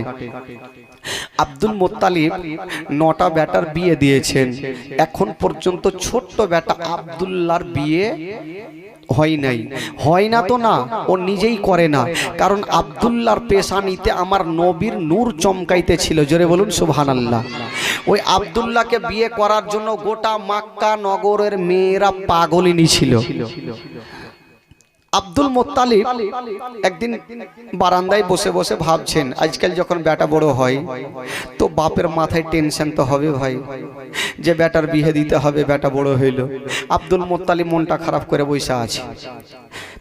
কাটে। আব্দুল মোত্তালিব নটা ব্যাটার বিয়ে দিয়েছেন। এখন পর্যন্ত ছোট্ট ব্যাটা আব্দুল্লাহর বিয়ে হয় নাই। হয় না তো না, ও নিজেই করে না। কারণ আব্দুল্লাহর পেশানিতে আমার নবীর নূর চমকাইতে ছিল জোরে বলুন, সুবহানাল্লাহ। ওই আব্দুল্লাহকে বিয়ে করার জন্য গোটা মাক্কা নগরের মেয়েরা পাগলিনী ছিল। আব্দুল মোত্তালিব একদিন বারান্দায় বসে বসে ভাবছেন, আজকাল যখন বেটা বড় হয়, তো বাপের মাথায় টেনশন তো হবে ভাই। যে বেটার বিয়ে দিতে হবে, বেটা বড় হইল। আব্দুল মোত্তালিব মনটা খারাপ করে বসে আছে।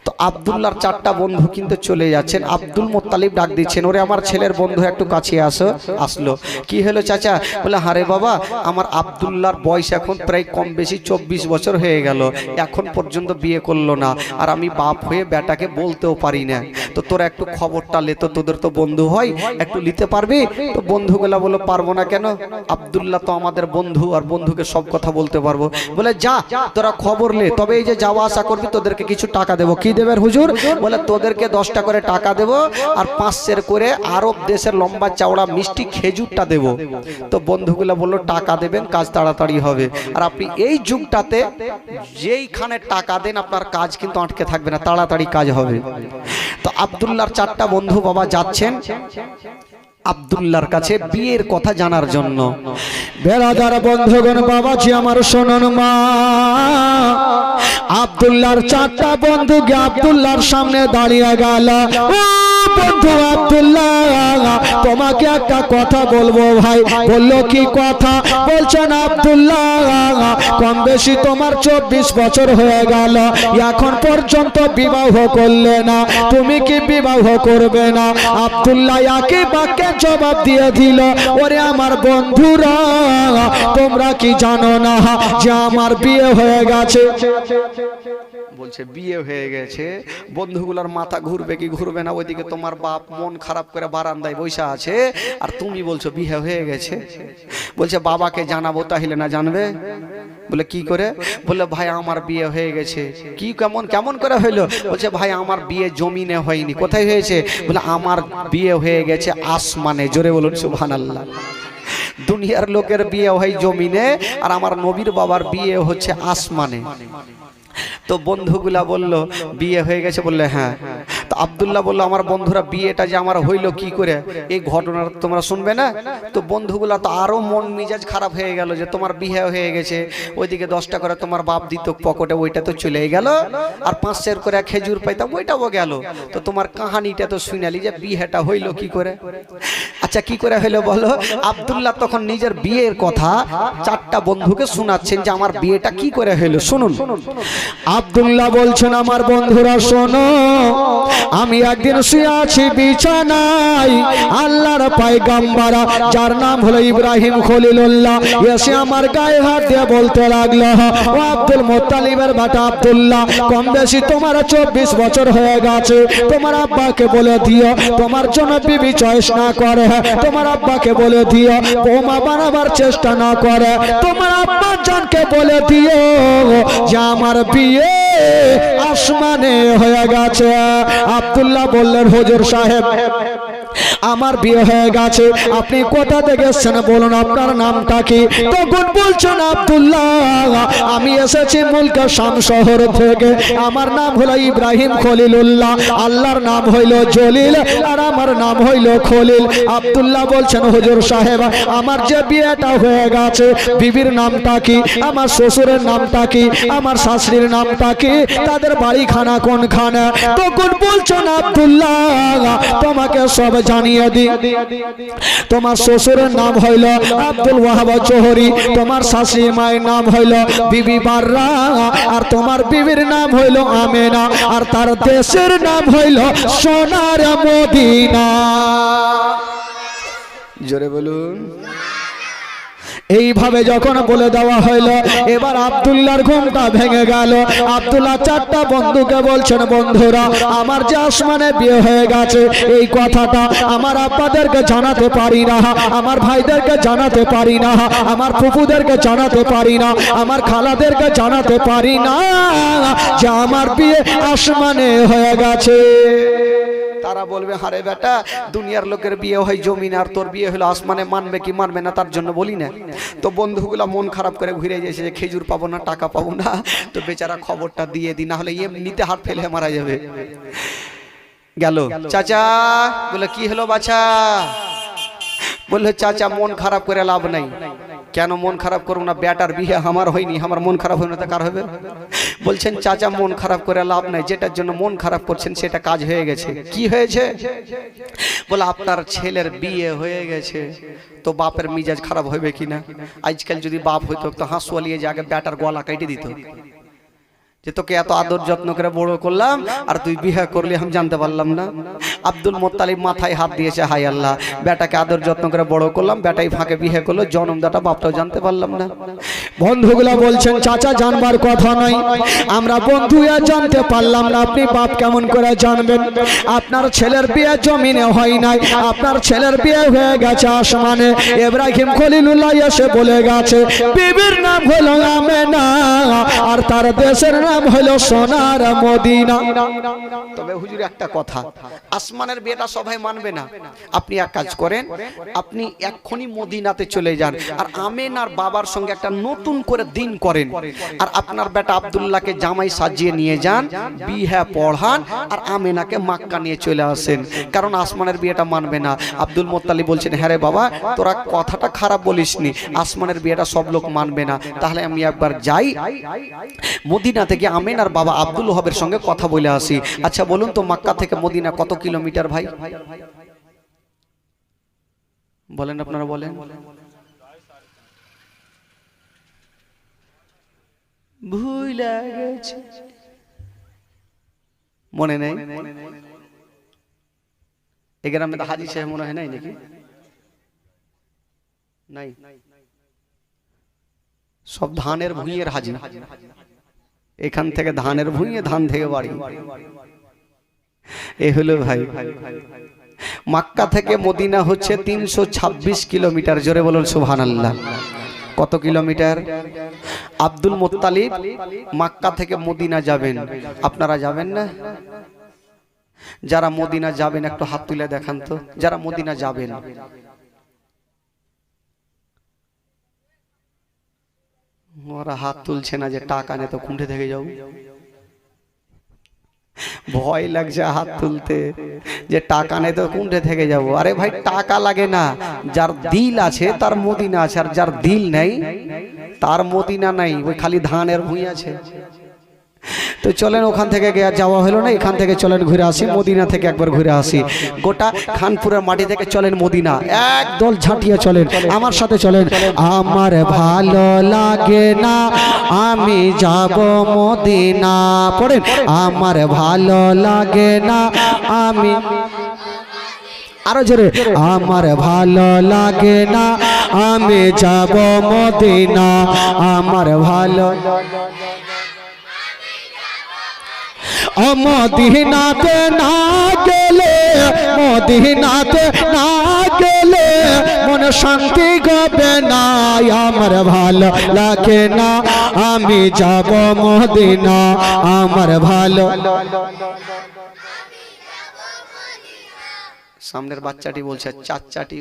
তো আবদুল্লার চারটা বন্ধু কিন্তু চলে যাচ্ছেন। আব্দুল মোত্তালিব ডাক দিচ্ছেন, ওরে আমার ছেলের বন্ধু, একটু কাছে আসো। আসলো। কি হলো চাচা? বলে, হারে বাবা, আমার আবদুল্লার বয়স এখন প্রায় কম বেশি চব্বিশ বছর হয়ে গেল। এখন পর্যন্ত বিয়ে করল না আর আমি বাপ হয়ে বেটাকে বলতেও পারি না। তো তোরা একটু খবরটা লে তো তোদের তো বন্ধু হয়, একটু নিতে পারবি? তো বন্ধুগুলা বলো পারব না কেন? আবদুল্লাহ তো আমাদের বন্ধু আর বন্ধুকে সব কথা বলতে পারব। বলে, যা, তোরা খবর লে, তবে এই যে যাওয়া আসা করবি, তোদেরকে কিছু টাকা দেবো। কি দেবেন হুজুর বলে তোদেরকে দশটা করে টাকা দেব আর পাঁচশের করে আরব দেশের লম্বা চাওড়া মিষ্টি খেজুরটা দেব। তো বন্ধুগুলো বলল টাকা দেবেন কাজ তাড়াতাড়ি হবে। আর আপনি এই যুগটাতে যেইখানে টাকা দেন আপনার কাজ কিন্তু আটকে থাকবে না তাড়াতাড়ি কাজ হবে। তো আবদুল্লার চারটা বন্ধু বাবা যাচ্ছেন। আবদুল্লাহর কাছে বিয়ের কথা জানার জন্য। বেড়াদার বন্ধুগণ বাবাজি আমার শোনন মা। আবদুল্লার চারটা বন্ধুকে আবদুল্লার সামনে দাঁড়িয়ে গেল। বন্ধু আব্দুল্লাহ। তোমাকে একটা কথা বলব ভাই। বলল কি কথা? বলছেন আব্দুল্লাহ, কম বেশি তোমার চব্বিশ বছর হয়ে গেল। এখন পর্যন্ত বিবাহ করলে না। তুমি কি বিবাহ করবে না? আব্দুল্লাহ একই বাক্যে জবাব দিয়ে দিল, ওরে আমার বন্ধুরা, তোমরা কি জানো না যে আমার বিয়ে হয়ে গেছে? বলছে, বিয়ে হয়ে গেছে। বন্ধুগুলার মাথা ঘুরবে কি ঘুরবে না? ওইদিকে তোমার বাপ মন খারাপ করে বারান্দায় বসে আছে। আর তুমি বলছো, বিয়ে হয়ে গেছে? বলছে, বাবাকে জানাব তাহলে না জানবে? বলে, কি করে? বলে, ভাই, আমার বিয়ে হয়ে গেছে। কি, কেমন কেমন করে হইল? বলছে, ভাই, আমার বিয়ে জমিনে হয়নি। কোথায় হয়েছে? বলে, আমার বিয়ে হয়ে গেছে আসমানে। জোরে বলুন, সুবহানাল্লাহ। দুনিয়ার লোকের বিয়ে হয় জমিনে, আর আমার নবীর বাবার বিয়ে হচ্ছে আসমানে। তো বন্ধুগুলা বলল, বিয়ে হয়ে গেছে বললে হ্যাঁ। তো আবদুল্লাহ বলল, আমার বন্ধুরা বিয়েটা যে আমার হইল কি করে? এই ঘটনাটা তোমরা শুনবে না? তো বন্ধুগুলা তো আরও মন মিজাজ খারাপ হয়ে গেল যে তোমার বিয়ে হয়ে গেছে, ওইদিকে দশটা করে তোমার বাপ দিত পকেটে, ওইটা তো চলে গেল। আর পাঁচশের করে খেজুর পাইতাম, ওইটাও গেল। তো তোমার কাহানিটা তো শুনালি যে বিয়েটা হইল কি করে? আচ্ছা কি করে হইল বলো? আবদুল্লাহ তখন নিজের বিয়ের কথা চারটা বন্ধুকে শোনাচ্ছেন যে আমার বিয়েটা কি করে হইল, শুনুন। আব্দুল্লাহ বলছেন, আমার বন্ধুরা, শোনো, আমি একদিন শুয়ে আছি বিছানায়, আল্লাহর পায়গাম্বারা, যার নাম হলো ইব্রাহিম খলিলুল্লাহ। এসে আমার গায়ে হাত দিয়ে বলতে লাগল, ও আব্দুল মোত্তালিবের বাটা আব্দুল্লাহ, কম বেশি তোমার চব্বিশ বছর হয়ে গেছে। তোমার আব্বাকে বলে দিও, তোমার জন্য বিবি চয়েস না করে। তোমার আব্বাকে বলে দিও, বোমা বানাবার চেষ্টা না করে। তোমার আব্বা জানকে বলে দিও যে, আমার বিয়ে আসমানে হয়ে গেছে। আব্দুল্লাহ বললেন হজুর সাহেব আমার বিয়ে হয়ে গেছে। আপনি কোথা থেকে এসছেন বলুন, আপনার নামটা কি? তখন বলছেন আব্দুল্লাহ, আমি এসেছি মুলকা শাম শহর থেকে। আমার নাম হলো ইব্রাহিম খলিলুল্লাহ, আল্লাহর নাম হইল জলিল, আর আমার নাম হইল খলিল। আব্দুল্লাহ বলছেন, হুজুর সাহেব, আমার যে বিয়েটা হয়ে গেছে, বিবির নামটা কি? আমার শ্বশুরের নামটা কি? আমার শাশুড়ির নামটা কি? তাদের বাড়িখানা কোনখানে? তখন বলছেন, আব্দুল্লাহ, তোমাকে সব জানিয়ে দি। তোমার শ্বশুরের নাম হইল আব্দুল ওয়াহাব চৌহরি তোমার শাশুড়ি মায়ের নাম হইল বিবি বাররা, আর তোমার বিবির নাম হইল আমেনা, আর তার দেশের নাম হইল সোনার মদিনা। জোরে বলুন। এইভাবে যখন বলে দেওয়া হইল, এবার আব্দুল্লাহর ঘুমটা ভেঙে গেল। আব্দুল্লাহ চারটা বন্ধুকে বলছেন, বন্ধুরা, আমার যে আসমানে বিয়ে হয়ে গেছে, এই কথাটা আমার আব্বাদেরকে জানাতে পারি না, আমার ভাইদেরকে জানাতে পারি না, আমার ফুপুদেরকে জানাতে পারি না, আমার খালাদেরকে জানাতে পারি না যে আমার বিয়ে আসমানে হয়ে গেছে। তারা বলবে, হারে বেটা, দুনিয়ার লোকের বিয়ে হয় জমিন আর তোর বিয়ে হলো আসমানে, মানবে কি মানবে না তার জন্য বলি না। তো বন্ধুগুলা মন খারাপ করে ঘুরে গেছে যে, খেজুর পাবো না, টাকা পাবো না। তো বেচারা খবরটা দিয়ে দি না হলে এমনিতে হাত ফেলে মারা যাবে। গেল। চাচা বলে কি হলো বাছা? বলল, চাচা, মন খারাপ করে লাভ নাই। কেন মন খারাপ করব না? ব্যাটার বিয়ে আমার হয়নি, আমার মন খারাপ হয়নি তা কার হবে বলছেন, চাচা, মন খারাপ করে লাভ নাই, যেটার জন্য মন খারাপ করছেন সেটা কাজ হয়ে গেছে। কি হয়েছে? বলে, আপনার ছেলের বিয়ে হয়ে গেছে, তো বাপের মিজাজ খারাপ হবে কিনা আজকাল যদি বাপ হইতো, তো হাঁসুয়ালিয়ে যে আগে ব্যাটার গলা কেটে দিত। যে তোকে এত আদর যত্ন করে বড় করলাম, আর তুই বিয়ে করলি আমি জানতে পারলাম না। আব্দুল মোত্তালিব মাথায় হাত দিয়েছে হাই আল্লাহ, বেটাকে আদর যত্ন করে বড় করলাম, বেটাই ফাঁকে বিয়ে করল জন্মদাটা বাপটাও জানতে পারলাম না। বন্ধুগুলা বলছেন, চাচা, জানবার কথা নয়। আমরা বন্ধু জানতে পারলাম না, আপনি বাপ কেমন করে জানবেন? আপনার ছেলের বিয়ে জমিনে হয় নাই, আপনার ছেলের বিয়ে হয়ে গেছে আসমানে। ইব্রাহিম খলিলুল্লাহ এসে বলে গেছে, বিবির নাম হলো আমেনা, আর তার দেশের নাম হলো সোনার মদিনা। তবে হুজুর, একটা কথা, আসমানের বিয়েটা সবাই মানবে না। আপনি এক কাজ করেন, আপনি এক্ষুনি মদিনাতে চলে যান আর আমেন আর বাবার সঙ্গে একটা নতুন করে দিন করেন। আর আপনার বেটা আব্দুল্লাহকে জামাই সাজিয়ে নিয়ে যান, বিহা পড়ান আর আমেনাকে মাক্কা নিয়ে চলে আসেন। কারণ আসমানের বিয়েটা মানবে না। আব্দুল মোত্তালি বলছেন হ্যাঁ রে বাবা, তোরা কথাটা খারাপ বলিসনি। আসমানের বিয়েটা সব লোক মানবে না। তাহলে আমি একবার যাই মদিনা থেকে আমেন আর বাবা আব্দুল ওহাবের সঙ্গে কথা বলে আসি। আচ্ছা বলুন তো মাক্কা থেকে মদিনা কত কিলোমিটার ভাই? বলেন আপনারা বলেন। গেছে মনে নেই? গ্রামে তো হাজি সাহেব মনে হয় নাই নাকি? নাই। সব ধানের ভুঁইয়ের হাজি। এখান থেকে ধানের ভুঁইয়ে ধান থেকে বাড়ি। এ হলো ভাই, মাক্কা থেকে মদিনা হচ্ছে তিনশো ছাব্বিশ কিলোমিটার। জোরে বলুন সুহান আল্লাহ কত কিলোমিটার? আব্দুল মোত্তালিব মাক্কা থেকে মদিনা যাবেন। আপনারা যাবেন না? যারা মদিনা যাবেন, একটু হাত তুলে দেখান তো। যারা মদিনা যাবেন। ওরা হাত তুলছে না যে টাকা নে তো কুণ্ঠে থেকে যাব ভয় লাগছে হাত তুলতে, যে টাকা নেই তো কুণ্ঠে থেকে যাব। আরে ভাই, টাকা লাগে না। যার দিল আছে, তার মদিনা আছে, আর যার দিল নেই, তার মদিনা নাই, ওই খালি ধানের ভুঁই আছে। তো চলেন ওখান থেকে যাওয়া হলো না, এখান থেকে চলেন ঘুরে আসি, মদিনা থেকে একবার ঘুরে আসি। গোটা খানপুরের মাটি থেকে চলেন মদিনা এক দল ঝাঁটিয়ে চলেন, আমার সাথে চলেন। আমার ভালো লাগে না, আমি যাব মদিনা, পড়েন। আমার ভালো লাগে না, আমি আরও জোরে, আমার ভালো লাগে না, আমি যাব মদিনা, আমার ভালো মদিনাতে না গেলে, মদিনাতে না গেলে মনে শান্তি গবে না। আমার ভালো লাগে না, আমি যাব মদিনা, আমার ভালো। সামনের বাচ্চাটি বলছে, চাচাটি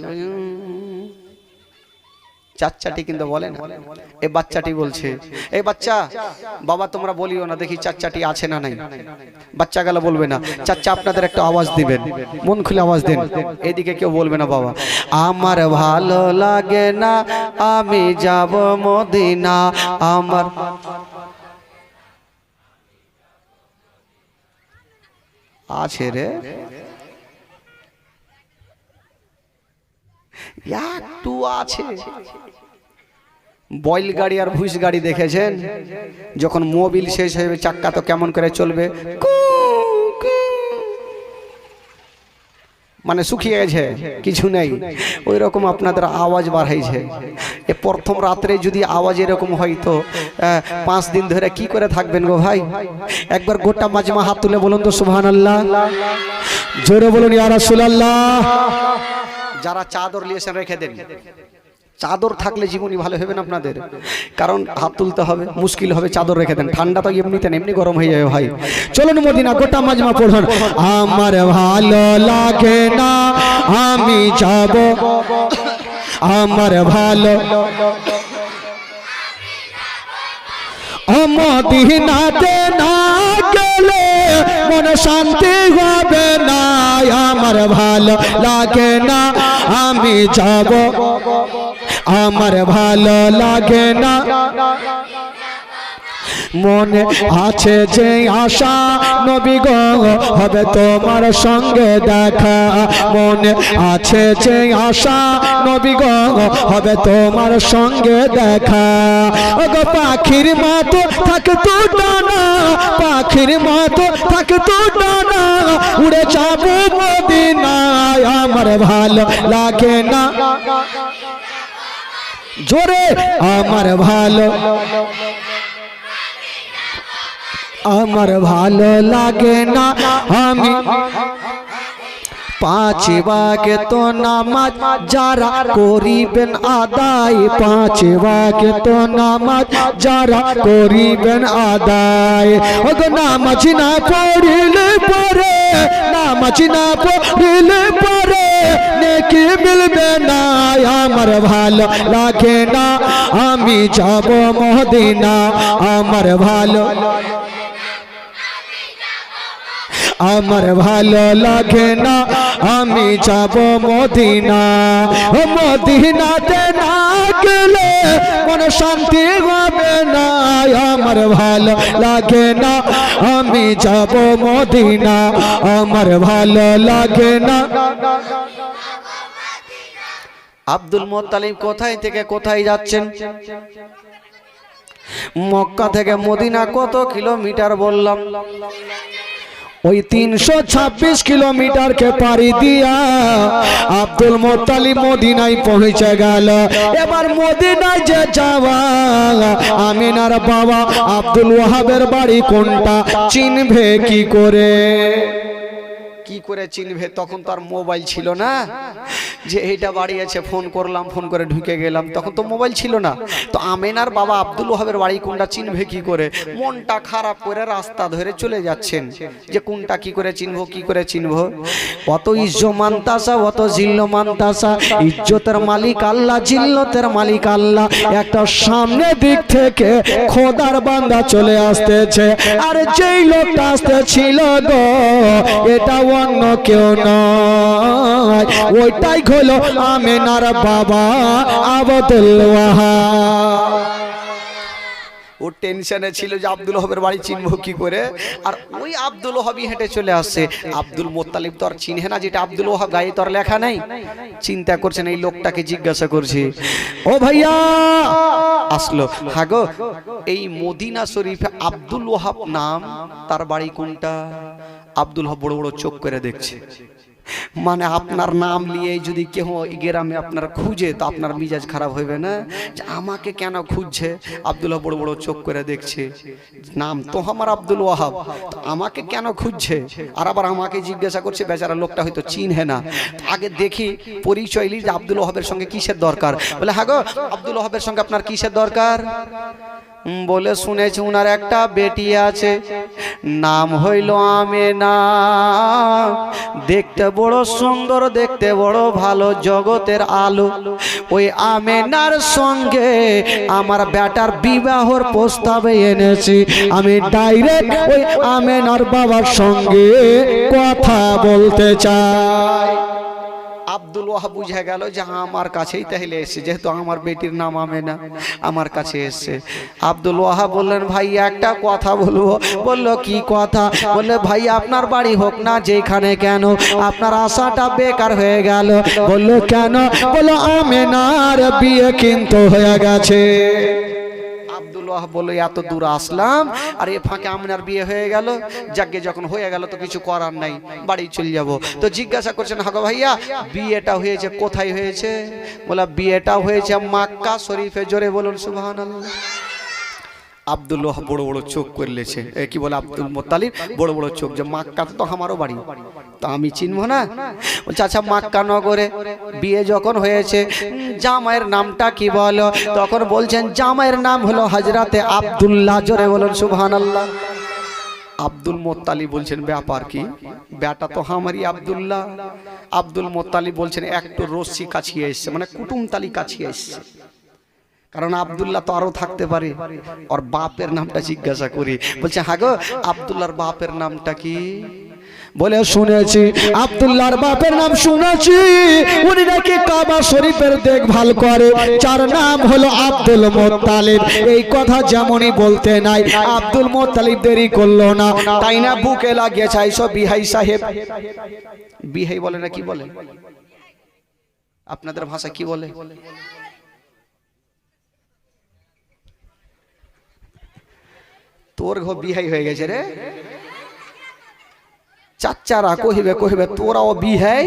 চাচাটি কিন্তু বলে না। এই বাচ্চাটি বলছে এই বাচ্চা, বাবা তোমরা বলিও না, দেখি চাচাটি আছে না নাই। বাচ্চা গেল বলবে না, চাচা, আপনাদের একটা আওয়াজ দিবেন, মন খুলে আওয়াজ দেন। এদিকে কেউ বলবে না, বাবা, আমার ভালো লাগে না, আমি যাব মদিনা, আমার আছে রে। একটু আছে। বয়েল গাড়ি আর ভুস গাড়ি দেখেছেন? যখন মোবিল শেষ হয়ে চাক্কা তো কেমন করে চলবে। মানে শুকিয়ে গেছে, কিছু নেই। ওই রকম আপনাদের আওয়াজ বাড়াইছে। এ প্রথম রাত্রে যদি আওয়াজ এরকম হয় তো পাঁচ দিন ধরে কি করে থাকবেন গো ভাই? একবার গোটা মাজমা হাত তুলে বলুন তো সুবহান আল্লাহ জোরে বলুন, ইয়া রাসূলুল্লাহ। যারা চাদর নিয়েছেন রেখে দেন। চাদর থাকলে জীবনই ভালো হবে না আপনাদের? কারণ হাত তুলতে হবে, মুশকিল হবে চাদর রেখে দেন। ঠান্ডা তো এমনিতে এমনি গরম হয়ে যাবে ভাই। চলুন মদিনা, গোটা মাজমা পড়ুন। আমার ভালো লাগে না, আমি যাব। আমার ভালো মদিনাতে না গেলে মন শান্তি হবে না। আমার ভালো লাগে না, আমি যাব। আমার ভালো লাগে না। মনে আছে যে আশা নবী গো, হবে তোমার সঙ্গে দেখা। মনে আছে যে আশা নবী গো, হবে তোমার সঙ্গে দেখা। ওগো পাখির মতো থাকতো ডানা, পাখির মতো থাকতো ডানা উড়ে যাব মদিনায়, আমার ভালো লাগে না। জোরে, আমার ভালো আমার ভালো লাগে না। আমি পাঁচ বাগে তো নামাজ যারা করিবেন আদায় পাঁচ বাগে তো নামাজ যারা করিবেন আদায়। ওগো নামাজ না পড়িলে পরে নামাজ না পড়িলে পরে নেকি মিলবে না আমার ভালো লাগে না। আমি যাব মদিনা আমার ভালো আমার ভালো লাগে না, আমি যাব মদিনা। মদিনাতে না গেলে মন শান্তি হবে না, আমার ভালো লাগে না, আমি যাব মদিনা। আমার ভালো লাগে না। আব্দুল মোত্তালিম কোথায় থেকে কোথায় যাচ্ছেন? মক্কা থেকে মদিনা কত কিলোমিটার বললাম? ওই তিনশো ছাব্বিশ কিলোমিটারকে পাড়ি দিয়া আব্দুল মোতালি মদিনায় পৌঁছে গেল। এবার মদিনায় যে যাওয়া, আমিনার বাবা আব্দুল ওয়াহাবের বাড়ি কোনটা চিনবে কি করে? কি করে চিনবে? তখন তো আর মোবাইল ছিল না। যে এইটা বাড়ি আছে ফোন করলাম, ফোন করে ঢুকে গেলাম। তখন তো মোবাইল ছিল না। তো আমেনার বাবা আব্দুল ওহাবের বাড়ি কোনটা চিনবে কি করে? মনটা খারাপ করে রাস্তা ধরে চলে যাচ্ছেন। যে কোনটা কি করে চিনবো, কি করে চিনবো? অত ইজ্জ মানতাসা, অত জিল্ল মানতাসা। ইজ্জতের মালিক আল্লাহ, জিল্লতের মালিক আল্লাহ। একটা সামনে দিক থেকে খোদার বান্দা চলে আসতেছে। আর যেই লোকটা আসতেছিল গো, এটা অন্য কেউ নয়। ওইটাই হলো আমেনার বাবা আবদুল ও টেনশনে ছিল যে আব্দুল হবের বাড়ি কি করে? আর ওই আব্দুল হেঁটে চলে আসছে। আব্দুল মোত্তালিব তো আর না যেটা আব্দুল ওহাব, গায়ে তো আর লেখা নাই। চিন্তা করছেন এই লোকটাকে জিজ্ঞাসা করছি, ও ভাইয়া! আসলো, হাগো, এই মদিনা শরীফে আব্দুল ওহাব নাম, তার বাড়ি কোনটা? আব্দুল ওহাব বড় বড় চোখ করে দেখছে। মানে আপনার নাম নিয়ে যদি কেউ গ্রামে আপনার খুঁজে, তো আপনার মিজাজ খারাপ হইবে না? যে আমাকে কেন খুঁজছে? আব্দুল বড় বড় চোখ করে দেখছে। নাম তো আমার আব্দুল ওয়াহাব। আমাকে কেন খুঁজছে? আর আবার আমাকে জিজ্ঞাসা করছে, বেচারা লোকটা হয়তো চিনহে না। আগে দেখি, পরিচয় নিই যে আব্দুল ওয়াহাবের সঙ্গে কিসের দরকার? বলে হ্যাঁ গো আব্দুল ওয়াহাবের সঙ্গে আপনার কিসের দরকার? বলে শুনেছি উনার একটা বেটি আছে। নাম হইল আমেনা। দেখতে বড় সুন্দর, দেখতে বড় ভালো, জগতের আলো। ওই আমেনার সঙ্গে আমার বেটার বিবাহর প্রস্তাবে এনেছি। আমি ডাইরেক্ট ওই আমেনার বাবার সঙ্গে কথা বলতে চাই। আব্দুল ওয়াহাব বুঝে গেল যে আমার কাছেই তাহলে এসছে, যেহেতু আমার বেটির নাম আমেনা, আমার কাছে এসছে। আব্দুল ওয়াহাব বললেন, ভাই, একটা কথা বলব? বলল, কি কথা? বললে, ভাই, আপনার বাড়ি হোক না যেখানে কেন, আপনার আশাটা বেকার হয়ে গেল। বলল, কেন? বলো আমেনার বিয়ে কিন্তু হয়ে গেছে। আব্দুল বলে এত দূর আসলাম, আর এ ফাঁকে আমিনার বিয়ে হয়ে গেল। যাকে যখন হয়ে গেল তো কিছু করার নাই, বাড়ি চলে যাব। তো জিজ্ঞাসা করছেন হাগো ভাইয়া, বিয়েটা হয়েছে, কোথায় হয়েছে? বলা বিয়েটা হয়েছে মাক্কা শরীফে। জোরে বলুন, সুবহানাল্লাহ। আব্দুল্লাহ বড় বড় চোখ করলেছে। কি বলে আব্দুল মোত্তালিব? বড় বড় চোখ। যে মাক্কা তো আমারও বাড়ি। তা আমি চিনবো না? বলছে আচ্ছা মাক্কা নগরে বিয়ে যখন হয়েছে, জামাইয়ের নামটা কি বলো? তখন বলছেন, জামাইয়ের নাম হলো হাজরাতে আব্দুল্লাহ। জোরে বলুন সুবহান আল্লাহ আব্দুল মোত্তালি বলছেন, ব্যাপার কি? বেটা তো আমারই আব্দুল্লাহ। আব্দুল মোত্তালি বলছেন, একটু রশ্মি কাছিয়ে এসছে। মানে কুটুমতালি কাছিয়ে এসছে। কারণ আব্দুল্লাহ তো আরও থাকতে পারে। ওর বাপের নামটা জিজ্ঞাসা করি। বলছে হ্যাঁ গো আব্দুল্লাহর বাপের নামটা কি? বলে, শুনেছি। আব্দুল্লাহর বাপের নাম শুনেছি। উনি নাকি কাবা শরীফের দেখভাল করে। যার নাম হলো আব্দুল মোত্তালিব। এই কথা যেমনই বলতে নাই, আব্দুল মোত্তালিব দেরি করল না। তাই না বুকে লাগিয়ে চাইছো বিহাই সাহেব? বিহাই বলে না কি বলে? আপনাদের ভাষা কি বলে? তোর ঘর বিহাই হয়ে গেছে রে। চাচারা কহিবে কহিবে, তোরাও বিহাই?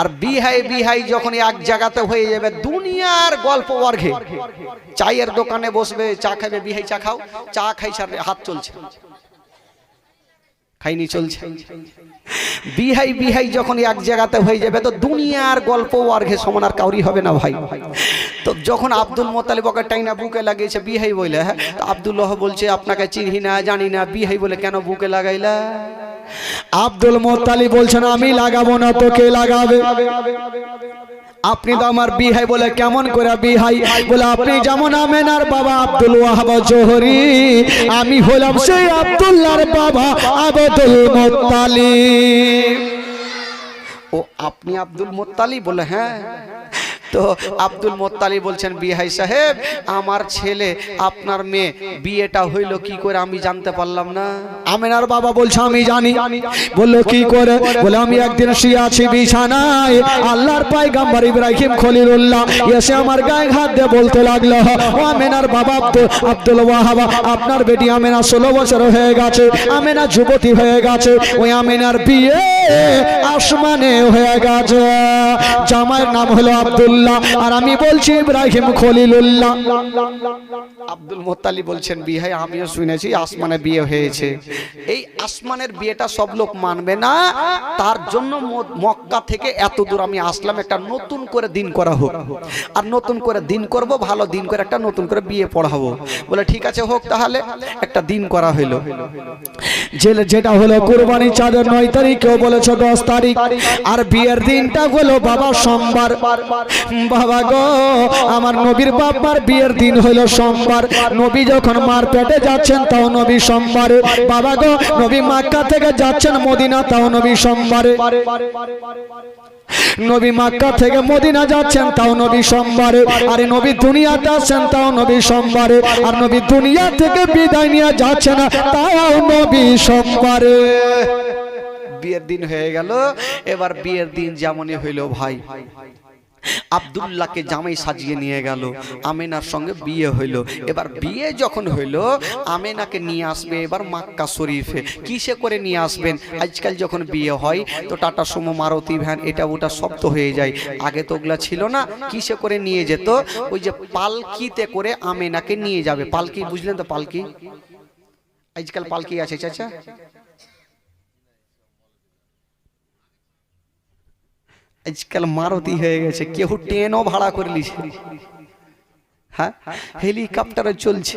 আর বিহাই বিহাই যখন এক জায়গাতে হয়ে যাবে, দুনিয়ার গল্প অর্ঘে। চায়ের দোকানে বসবে, চা খাবে, বিহাই চা খাও। চা খাই হাত চলছে। খাইনি চলছে। বিহাই বিহাই যখন এক জায়গাতে হয়ে যাবে, তো দুনিয়ার গল্প অর্ঘে সমান আর কাউরি হবে না ভাই। তো যখন আব্দুল মোতালিব ওকে টাইনা বুকে লাগিয়েছে, বিহাই বলে হ্যাঁ? তো আব্দুল্লাহ বলছে, আপনাকে চিনহি না, জানি না। বিহাই বলে, কেন বুকে লাগাইলা? আব্দুল মোত্তালিব বলছেন, আমি লাগাবো না তো কে লাগাবে। আপনি তো আমার বিহাই বলে কেমন করে বিহাই? বলে আপনি যেমন আমেনার বাবা আব্দুল ওয়াহাব জোহরি আমি হলাম সেই আব্দুল্লাহর বাবা আবদুল মোত্তালিব। ও আপনি আব্দুল মোত্তালি বলে হ্যাঁ। তো আব্দুল মোত্তালি বলছেন, বিহাই সাহেব, আমার ছেলে, আপনার মেয়ে, বিয়েটা হইল কি করে আমি জানতে পারলাম না। আমেনার বাবা বলছে, আমি জানি। বলল, কি করে? বলে, আমি একদিন শুয়ে বিছানায়। আল্লাহর পায়গাম্বার ইব্রাহিম খলিলুল্লাহ এসে আমার গায়ে হাত দিয়ে বলতে লাগল, ও আমেনার বাবা আব্দুল আব্দুল ওয়াহাবা, আপনার বেটি আমেনা ষোলো বছর হয়ে গেছে, আমেনা যুবতী হয়ে গেছে, ওই আমেনার বিয়ে আসমানে হয়ে গেছে। জামাইয়ের নাম হলো আব্দুল্লাহ আর আমি বলছি ইব্রাহিম খলিলুল্লাহ। আব্দুল মোত্তালি বলছেন বিহাই আমিও শুনেছি আসমানে বিয়ে হয়েছে। এই আসমানের বিয়েটা সব লোক মানবে না। তার জন্য মক্কা থেকে এত দূর আমি আসলাম একটা নতুন করে দিন করা হোক। আর নতুন করে দিন করব ভালো দিন করে একটা নতুন করে বিয়ে পড়াবো। বলে ঠিক আছে হোক তাহলে। একটা দিন করা হইল। যেটা হলো কুরবানি চাঁদের নয় তারিখ কেউ বলেছে দশ তারিখ। আর বিয়ের দিনটা হলো বাবা সোমবার। বাবা গো, আমার নবীর বাবার বিয়ের দিন সোমবার। নবী যখন মার পেটে যাচ্ছেন, তাও নবী সোমবারে। বাবা গো, নবী মাক্কা থেকে যাচ্ছেন মদিনা, তাও নবী সোমবারে। নবী মাক্কা থেকে মদিনা যাচ্ছেন, তাও নবী সোমবারে। আর নবী দুনিয়াতে আসছেন, তাও নবী সোমবারে। আর নবী দুনিয়া থেকে বিদায় নিয়ে যাচ্ছেন, তাও নবী সোমবারে। বিয়ের দিন হয়ে গেল, এবার বিয়ের দিন যেমনই হইল ভাই। আব্দুল্লাহকে জামাই সাজিয়ে নিয়ে গেল, আমেনার সঙ্গে বিয়ে হইল। এবার বিয়ে যখন হইল, আমেনাকে নিয়ে আসবে এবার মাক্কা শরীফে। কিসে করে নিয়ে আসবেন? আজকাল যখন বিয়ে হয়, তো টাটা সুমো, মারুতি ভ্যান, এটা ওটা তো হয়ে যায়। আগে তো ওগুলা ছিল না, কিসে করে নিয়ে যেত? ওই যে পালকিতে করে আমেনাকে নিয়ে যাবে। পালকি, বুঝলেন তো পালকি? আজকাল পালকি আছে, চাচা? আজকাল মারুতি হয়ে গেছে। কেউ ট্রেনও ভাড়া করে লিছে হ্যাঁ? হেলিকপ্টারও চলছে।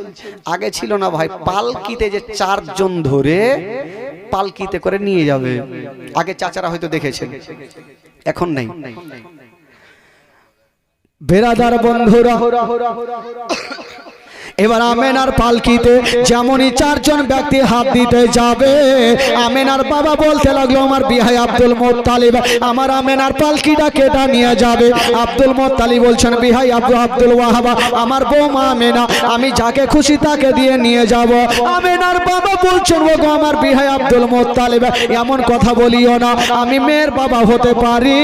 আগে ছিল না ভাই, পালকিতে যে চারজন ধরে পালকিতে করে নিয়ে যাবে। আগে চাচারা হয়তো দেখেছেন। এখন নেই। বেরাদার বন্ধুরা এবার আমেনার পালকিতে যেমনই চারজন ব্যক্তি হাত দিতে যাবে আমেনার বাবা বলতে লাগল, আমার বিহাই আব্দুল মোত্তালিব, আমার আমেনার পালকিটা কেটা নিয়ে যাবে? আব্দুল মোত্তালিব বলছেন, বিহাই আব্দুল আব্দুল ওয়াহাবা, আমার বৌমা আমেনা, আমি যাকে খুশি তাকে দিয়ে নিয়ে যাব। আমেনার বাবা বলছেন ও গো আমার বিহাই আব্দুল মোত্তালিব, এমন কথা বলিও না, আমি মেয়ের বাবা হতে পারি।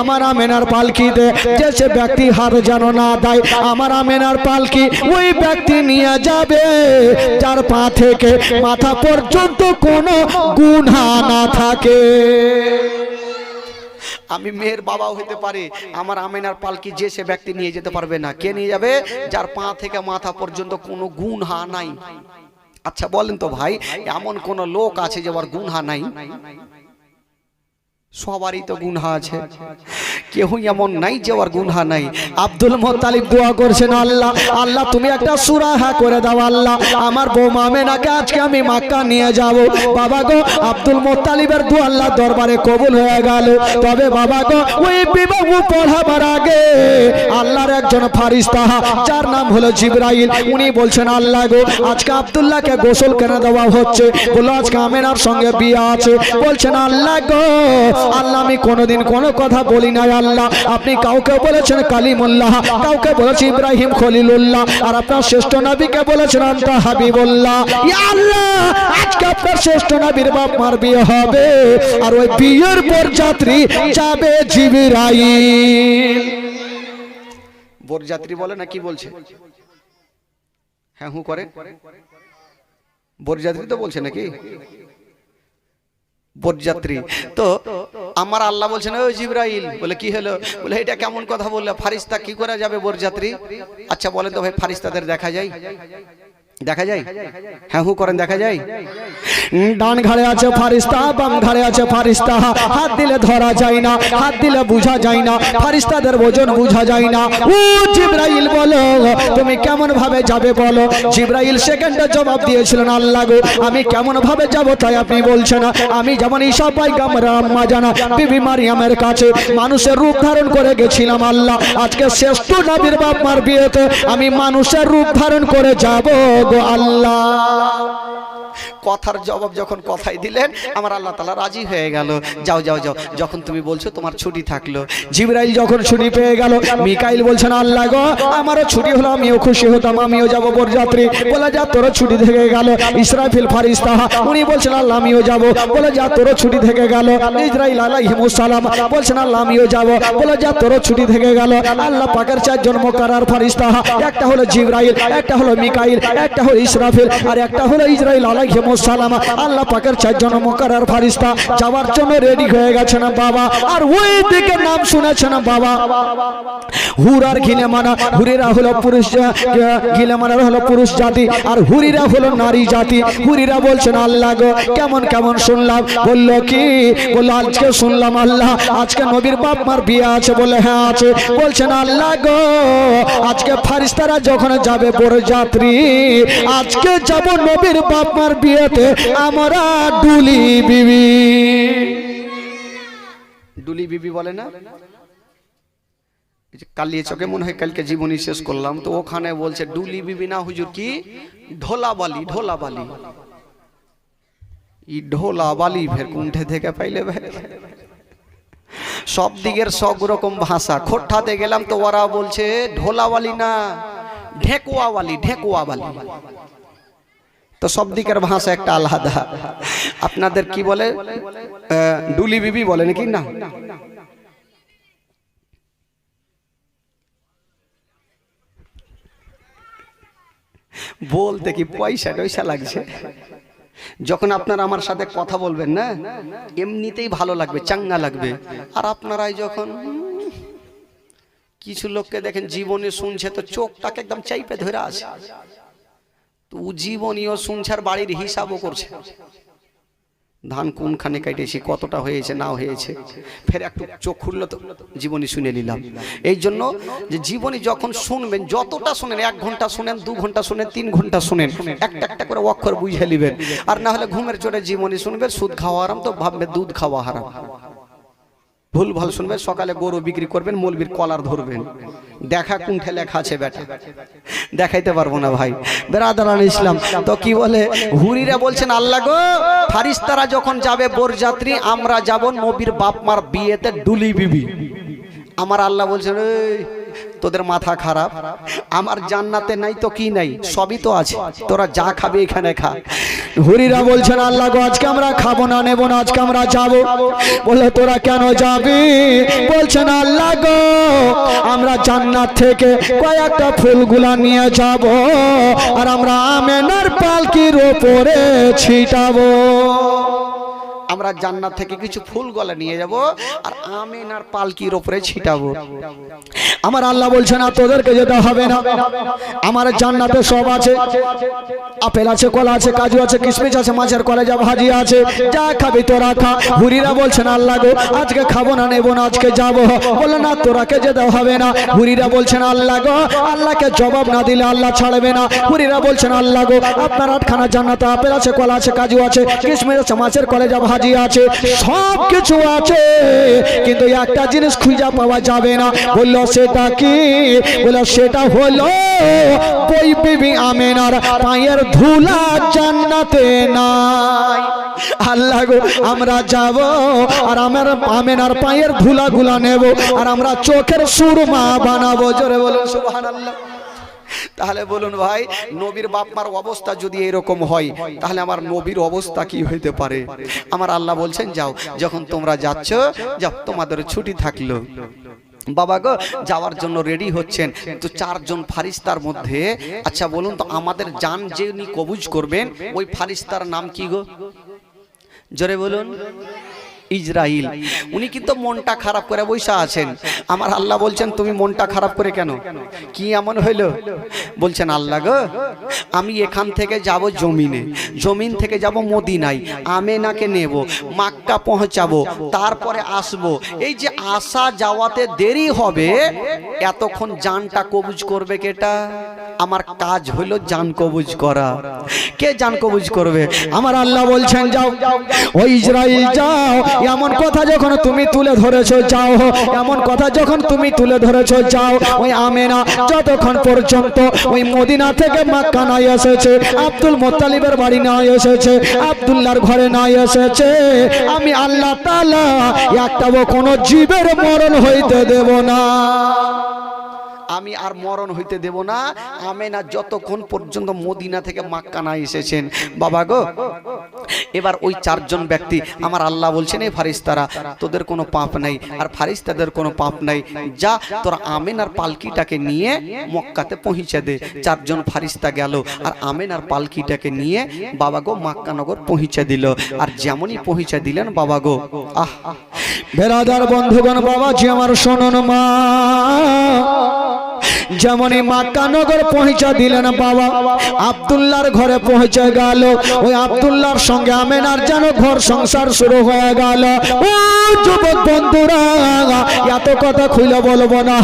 আমার আমেনার পালকিতে যে সে ব্যক্তি হার যেন না দেয়, আমার আমেনার পালকি ওই ব্যক্তি নিয়ে যাবে, যার পা থেকে মাথা পর্যন্ত কোনো গুণা না থাকে। আমি মেয়ের বাবাও হতে পারে, আমার আমেনার পালকি যে সে ব্যক্তি নিয়ে যেতে পারবে না। কে নিয়ে যাবে? যার পা থেকে মাথা পর্যন্ত কোনো গুণ হা নাই। আচ্ছা বলেন তো ভাই, এমন কোন লোক আছে যে ওর গুণহা নাই? সবারই তো গুণহা আছে। কেউই এমন নাই যে ওর গুণহা নাই। আব্দুল মোত্তালিব দোয়া করছেন আল্লাহ আল্লাহ তুমি একটা সুরাহা করে দাও আল্লাহ। আমার বৌমা মেনাকে আজকে আমি মাক্কা নিয়ে যাব। বাবা গো আব্দুল মোত্তালিবের দোয়া আল্লাহ দরবারে কবুল হয়ে গেল। তবে বাবা গো ওই বিবাহ পড়াবার আগে আল্লাহর একজন ফারিস্তা যার নাম হলো জিব্রাইল। উনি বলছেন আল্লাহ গো আজকে আব্দুল্লাহকে গোসল কেন দেওয়া হচ্ছে? বলো আজকে আমেনার সঙ্গে বিয়ে আছে। বলছেন আল্লাহ গো আল্লাহ, আমি কোনোদিন কোনো কথা বলি নাই, আল্লাহ। আপনি কাউকে বলেছেন কালিমুল্লাহ, কাউকে বলেছেন ইব্রাহিম খলিলুল্লাহ, আর আপনার শ্রেষ্ঠ নবীকে বলেছেন আন্তা হাবিবুল্লাহ। আল্লাহ, আজকে আপনার শ্রেষ্ঠ নবীর বাপ মার বিয়ে হবে, আর ওই বিয়ের পর যাত্রী যাবে জিবরাইল। বরযাত্রী বলে না কি বলছে? হ্যাঁ হু করে। বরযাত্রী তো বলছে নাকি? বরযাত্রী। তো আমার আল্লাহ বলছেন, ওই জিব্রাইল। বলে, কি হলো? বলে, এটা কেমন কথা বললে? ফারিস্তা কি করা যাবে বরযাত্রী? আচ্ছা বলেন তো ভাই, ফারিস্তাদের দেখা যায়? দেখা যায়? হ্যাঁ হু করেন দেখা যায়? ডান ঘাড়ে আছে ফারিস্তা বাম ঘাড়ে আছে ফারিস্তা। হাত দিলে ধরা যায় না হাত দিলে বুঝা যায় না ফারিস্তাদের ওজন বুঝা যায় না। ও জিব্রাইল বলো তুমি কেমন ভাবে যাবে বলো? জিব্রাইল সেকেন্ডে জবাব দিয়েছিলেন আল্লাহ গো আমি কেমন ভাবে যাব তাই আপনি বলছেন? আমি যেমন ঈশা পাইগামরা আম্মা জানা বিবি মারিয়ামের কাছে মানুষের রূপ ধারণ করে গেছিলাম আল্লাহ। আজকে শ্রেষ্ঠ নবীর বাপ মার বিয়েতে আমি মানুষের রূপ ধারণ করে যাব গো আল্লাহ। কথার জবাব যখন কথাই দিলেন আমার আল্লাহ তালা রাজি হয়ে গেল। যাও যাও যাও যখন তুমি বলছো তোমার ছুটি থাকল। জিব্রাইল যখন ছুটি পেয়ে গেল মিকাইল বলছেন আল্লাহ গো আমারও ছুটি হলো আমিও খুশি হতাম আমিও যাব বরযাত্রী। বলে যা তোর ছুটি থেকে গেল। ইসরাফিল ফারিস্তা উনি বলছেন আল্লাহ আমিও যাব। বলে যা তোর ছুটি থেকে গেল। ইসরাইল আলাইহিমুস সালাম বলছেন আল্লাহ আমিও যাব। বলে যা তোর ছুটি থেকে গেল। আল্লাহ পাকের চারজন মোকারার ফারিস্তা একটা হলো জিব্রাইল একটা হলো মিকাইল একটা হলো ইসরাফিল, আর একটা হলো ইসরাইল আলাইহিমুস সালাম আল্লাহ পাকের চারজন মোকারার ফারিস্তা যাওয়ার জন্য রেডি হয়ে গেছেন বাবা? আর ওই দিকে নাম শুনেছেন বাবা? হুরার ঘিলে মানা, হুরিরা হলো পুরুষ ঘিলে মানার হলো পুরুষ জাতি, আর হুরিরা হলো নারী জাতি। হুরিরা বলছেন আল্লাহ গো, কেমন কেমন শুনলাম? বলল, কি? বলল, আজকে শুনলাম আল্লাহ, আজকে নবীর বাপ মার বিয়ে আছে বলে হ্যাঁ আছে। বলছেন, আল্লাহ গো, আজকে ফারিস্তারা যখন যাবে বড় যাত্রী আজকে যাব নবীর বাপ মার বিয়েতে, আমরা ডুলি বিবি। ডুলি বিবি বলে না? কালিয়ে চকে মনে হয় কালকে জীবনী শেষ করলাম, তো ওখানে বলছে, ডুলি বিবি না, হুজুর কি? ঢোলাবালি ঢোলাবালি। ই ঢোলাবালি ফের কুণ্ঠে থেকে পাইলে ভাই। সব দিকের সব রকম ভাষা। খোট্টাতে গেলাম তো ওরা বলছে ঢোলাওয়ালি না। ঢেকুয়াওয়ালি ঢেকুয়াওয়ালি। তো সব দিকের ভাষা একটা আলাদা। আপনাদের কি বলে? ডুলি বিবি বলে নাকি? না। বলতে কি পয়সা টয়সা লাগছে? যখন আপনারা আমার সাথে কথা বলবেন না, এমনিতেই ভালো লাগবে, চাঙ্গা লাগবে। আর আপনারাই যখন কিছু লোককে দেখেন জীবনে শুনছে তো চোখটাকে একদম চাইপে ধরে আছে। তো ও জীবনীয় শুনছে আর বাড়ির হিসাবও করছে। ধান কোনখানে কেটেছি কতটা হয়েছে, না হয়েছে। ফের একটু চোখ খুললো তো, জীবনী শুনে নিলাম। এই জন্য যে জীবনী যখন শুনবেন, যতটা শুনেন, এক ঘণ্টা শুনেন, দু ঘণ্টা শুনেন, তিন ঘণ্টা শুনেন, একটা একটা করে অক্ষর বুঝে নেবেন। আর না হলে ঘুমের চোটে জীবনী শুনবেন সুদ খাওয়া হারাম তো, ভাববে দুধ খাওয়া হারাম। ভুল ভালো শুনবেন, সকালে গরু বিক্রি করবেন, মলবির কলার ধরবেন। দেখা কুণ্ঠে লেখা আছে বেটা। দেখাইতে পারব না ভাই। বেরাদারান ইসলাম, তো কি বলে? হুরিরা বলছেন, আল্লাহ গো, ফারিস্তারা যখন যাবে বরযাত্রী, আমরা যাব নবীর বাপ মার বিয়েতে ডুলি বিবি। আমার আল্লাহ বলছেন, এই তোদের মাথা খারাপ? আমার জান্নাতে নাই তো কি নাই? সবই তো আছে। তোরা যা খাবে এখানে খা। হুরিরা বলছেন, আল্লাহ আজকে আমরা খাব না, নেব না, আজকে আমরা যাব। বলে, তোরা কেন যাবি? বলছেন, আল্লাহ গো, আমরা জান্নাত থেকে কয়েকটা ফুলগুলা নিয়ে যাব আর আমরা আমেনার পালকির ওপরে ছিটাবো। আমরা জান্নাত থেকে কিছু ফুল গলা নিয়ে যাব আর আমেনার পালকির ওপরে ছিটাবো। আমার আল্লাহ বলছে না তোদেরকে যেতে হবে না। আমার জান্নাতে সব আছে। আপেল আছে, কলা আছে, কাজু আছে, কিশমিশ আছে, মাছের কলেজা, ভাজি আছে। যা খাবি তোরা খা। হুরিরা বলছেন, আল্লাহ গো, আজকে খাব না, নেব না, আজকে যাব। বলে না, তোরাকে যেতে হবে না। হুরিরা বলছেন, আল্লাহ গো, আল্লাহকে জবাব না দিলে আল্লাহ ছাড়বে না। হুরিরা বলছেন, আল্লাহ গো, আপনার আটখানা জান্নাতে আপেল আছে, কলা আছে, কাজু আছে, কিশমিশ আছে, মাছের কলেজা, ভাজি আছে সব কিছু আছে, কিন্তু একটা জিনিস খুঁজা পাওয়া যাবে না। বলল, সেটা কি? বলল, সেটা হলো ওই বিবি আমেনার পায়ের ধুলা জান্নাতে নাই। আল্লাহ গো, আমরা যাব আর আমার আমেনার পায়ের ধুলা গুলা নেব আর আমরা চোখের সুরমা বানাবো। জোরে বলো সুবহানাল্লাহ। তাহলে বলুন ভাই, নবীর বাপ মার অবস্থা যদি এরকম হয়, তাহলে আমার নবীর অবস্থা কি হইতে পারে? আমার আল্লাহ বলছেন, যাও, যখন তোমরা যাচ্ছ, যাও, তোমাদের ছুটি থাকল। বাবা গো, যাওয়ার জন্য রেডি হচ্ছেন। তো চারজন ফারিস্তার মধ্যে আচ্ছা বলুন তো, আমাদের যান যিনি কবুজ করবেন, ওই ফারিস্তার নাম কি গো? জোরে বলুন। ইসরাইল উনি কিন্তু মনটা খারাপ করে বৈশা আছেন। আমার আল্লাহ বলছেন, তুমি মনটা খারাপ করে কেন? কি এমন হইল? বলছেন, আল্লাহ গো, আমি এখান থেকে যাব জমিনে। জমিন থেকে যাব মদিনায়। আমেনাকে নেব, মাক্কা পৌঁছাবো, তারপরে আসব। এই যে আসা যাওয়াতে দেরি হবে, এতক্ষণ জানটা কবুজ করবে কেটা? আমার কাজ হলো জান কবুজ করা। কে জান কবুজ করবে? আমার আল্লাহ বলছেন, যাও ওই ইসরাইল, যাও। এমন কথা যখন তুমি তুলে ধরেছো, যাও। এমন কথা যখন তুমি তুলে ধরেছো, যাও। ওই আমেনা যতক্ষণ পর্যন্ত ওই মদিনা থেকে মাক্কা নাই এসেছে, আব্দুল মোত্তালিবের বাড়ি নাই এসেছে, আব্দুল্লাহর ঘরে নাই এসেছে, আমি আল্লাহ তাআলা একটাও কোনো জীবের মরণ হইতে দেব না। আমি আর মরণ হইতে দেব না। আমেনা যতক্ষণ পর্যন্ত মদিনা থেকে মাক্কা না এসেছেন। বাবা গো, এবার ওই চারজন ব্যক্তি, আমার আল্লাহ বলছেন এই ফারিস্তারা, তোদের কোনো পাপ নাই, আর ফারিস্তাদের কোনো পাপ নাই। যা তোরা আমেনার পালকিটাকে নিয়ে মক্কাতে পৌঁছে দে। চারজন ফারিস্তা গেল, আর আমেনার পালকিটাকে নিয়ে বাবা গো মাক্কানগর পৌঁছে দিল। আর যেমনই পৌঁছে দিলেন বাবা গো, আহ! বেরাদার বন্ধুগণ বাবা বাবাজি আমার শোনন মা। যেমনই মাক্কানগর পৌঁছা দিলেন বাবা, আব্দুল্লাহর ঘরে পৌঁছে গেল। ওই আবদুল্লার সঙ্গে আমেনার যেন ঘর সংসার শুরু হয়ে গেল। ও যুবক বন্ধুরা, এত কথা খুলে বলব না।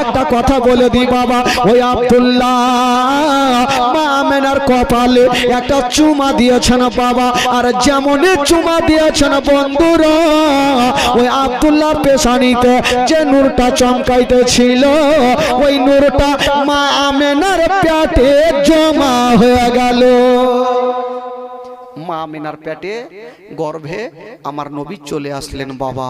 একটা কথা বলে দি বাবা, ওই আব্দুল্লাহ মা আমেনার কপালে একটা চুমা দিয়েছেন বাবা। আর যেমনই চুমা দিয়েছেন বন্ধুরা, ওই আব্দুল্লাহর পেশানিতে যে নূরটা চমকাইতে ছিল ওই নূরটা মা আমেনার পেটে জমা হয়ে গেল। মা আমেনার পেটে গর্ভে আমার নবী চলে আসলেন বাবা।